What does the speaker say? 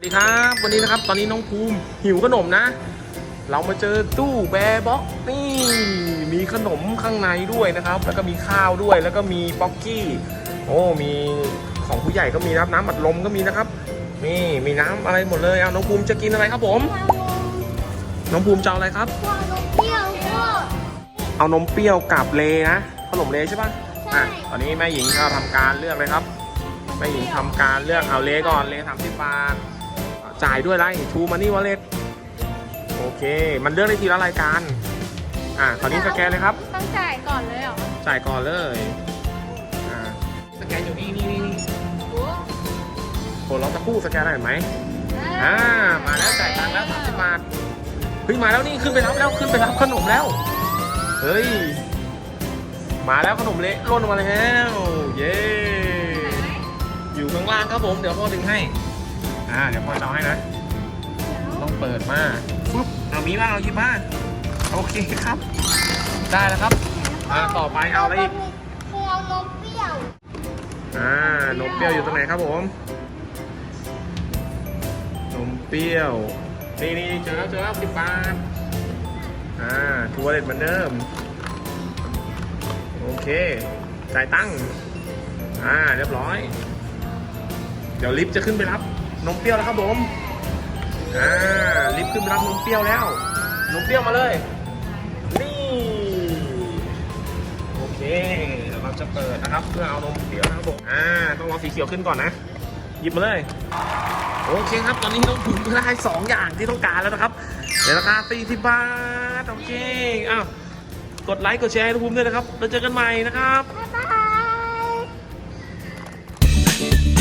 สวัสดีครับ วันนี้นะครับตอนนี้น้องภูมิหิวขนมนะ เรามาเจอตู้แบร์บ็อกนี่มีขนมข้างในด้วยนะครับ แล้วก็มีข้าวด้วยแล้วก็มีป๊อกกี้ โอ้มีของผู้ใหญ่ก็มีนะครับน้ำอัดลมก็มีนะครับนี่มีน้ำอะไรหมดเลยเอาน้องภูมิจะกินอะไรครับผม น้องภูมิจะเอาอะไรครับพวกนมเปรี้ยวพวกเอานมเปรี้ยวกับเลนะขนมเลใช่ปะใช่อะตอนนี้แม่หญิงก็ทำการเลือกเลยครับแม่หญิงทำการเลือกเอาเลก่อนเลสามสิบบาท จ่ายด้วยไรทูมันนี่วอลเล็ตโอเค มันเลือกได้ทีละรายการ อะตอนนี้สแกนเลยครับ ต้องจ่ายก่อนเลยเหรอจ่ายก่อนเลย อ่า สแกนอยู่นี่นี่นี่นี่โหเราจะคู่สแกนได้ไหมอ่า มาแล้วจ่ายตังค์แล้วสามสิบบาทเฮ้ยมาแล้วนี่ขึ้นไปรับแล้วขึ้นไปรับขนมแล้ว เฮ้ย มาแล้วขนมเละร่นออกมาแล้ว เย้ อยู่ข้างล่างครับผม เดี๋ยวพ่อดึงให้ อ่าเดี๋ยวพ่อจะเอาให้นะ ต้องเปิดมาปุ๊บเอามีมาเอาหยิบมาโอเคครับ ได้แล้วครับอ่าต่อไปเอาอะไรอีกพวนมเปรี้ยวอ่านมเปรี้ยวอยู่ตรงไหนครับผมนมเปรี้ยวนี่นี่เจอแล้วเจอแล้วสิบบาทอ่าทัวร์เด็ดเหมือนเดิมโอเคจ่ายตังอ่าเรียบร้อย เดี๋ยวลิฟต์จะขึ้นไปรับ นมเปรี้ยวแล้วครับผมอ่าลิฟต์ขึ้นรับนมเปรี้ยวแล้ว นมเปรี้ยวมาเลย นี่ โอเคเดี๋ยวเราจะเปิดนะครับ เพื่อเอานมเปรี้ยวนะครับผมอ่าต้องรอสีเขียวขึ้นก่อนนะ หยิบมาเลย โอเคครับ ตอนนี้ต้องถึงพื้นได้สองอย่างที่ต้องการแล้วนะครับในราคาสี่สิบบาทโอเคอ้าวกดไลค์กดแชร์ให้ทุองภูด้วยนะครับแล้วเจอกันใหม่นะครับบ๊ายบาย